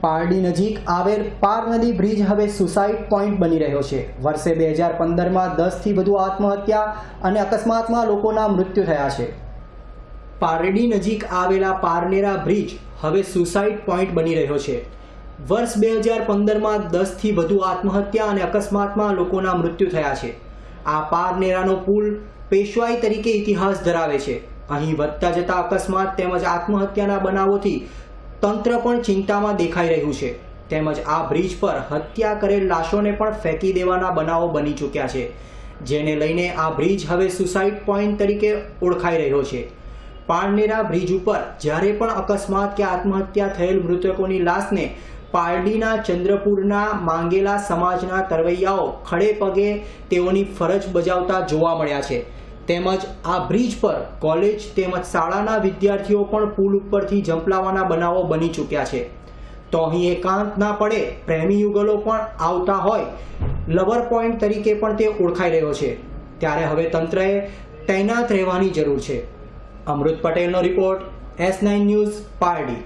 પારડી નજીક આવેલ પાર નદી બ્રિજ હવે સુસાઇડ પોઈન્ટ બની રહ્યો છે. વર્ષે બે હજાર પંદરમાં દસથી વધુ આત્મહત્યા અને અકસ્માતમાં લોકોના મૃત્યુ થયા છે. પારડી નજીક આવેલા પારનેરા બ્રિજ હવે સુસાઇડ પોઈન્ટ બની રહ્યો છે. વર્ષ બે હજાર પંદરમાં દસથી વધુ આત્મહત્યા અને અકસ્માતમાં લોકોના મૃત્યુ થયા છે. આ પારનેરાનો પુલ પેશવાઈ તરીકે ઇતિહાસ ધરાવે છે. અહીં વધતા જતા અકસ્માત તેમજ આત્મહત્યાના બનાવોથી તંત્ર પણ ચિંતામાં દેખાઈ રહ્યું છે. તેમજ આ બ્રિજ પર હત્યા કરેલ લાશોને પણ ફેંકી દેવાના બનાવો બની ચૂક્યા છે, જેને લઈને આ બ્રિજ હવે સુસાઇડ પોઈન્ટ તરીકે ઓળખાઈ રહ્યો છે. પારનેરા બ્રિજ ઉપર જ્યારે પણ અકસ્માત કે આત્મહત્યા થયેલ મૃતકોની લાશને પારડીના ચંદ્રપુરના માંગેલા સમાજના તરવૈયાઓ ખડે પગે તેઓની ફરજ બજાવતા જોવા મળ્યા છે. તેમજ આ બ્રિજ પર કોલેજ તેમજ શાળાના વિદ્યાર્થીઓ પણ પુલ ઉપરથી જંપલાવાના બનાવો બની ચૂક્યા છે. તો અહીં એકાંત ના પડે પ્રેમી યુગલો પણ આવતા હોય, લવર પોઈન્ટ તરીકે પણ તે ઓળખાઈ રહ્યો છે. ત્યારે હવે તંત્રએ તૈનાત રહેવાની જરૂર છે. અમૃત પટેલનો report, S nine news, Pardi.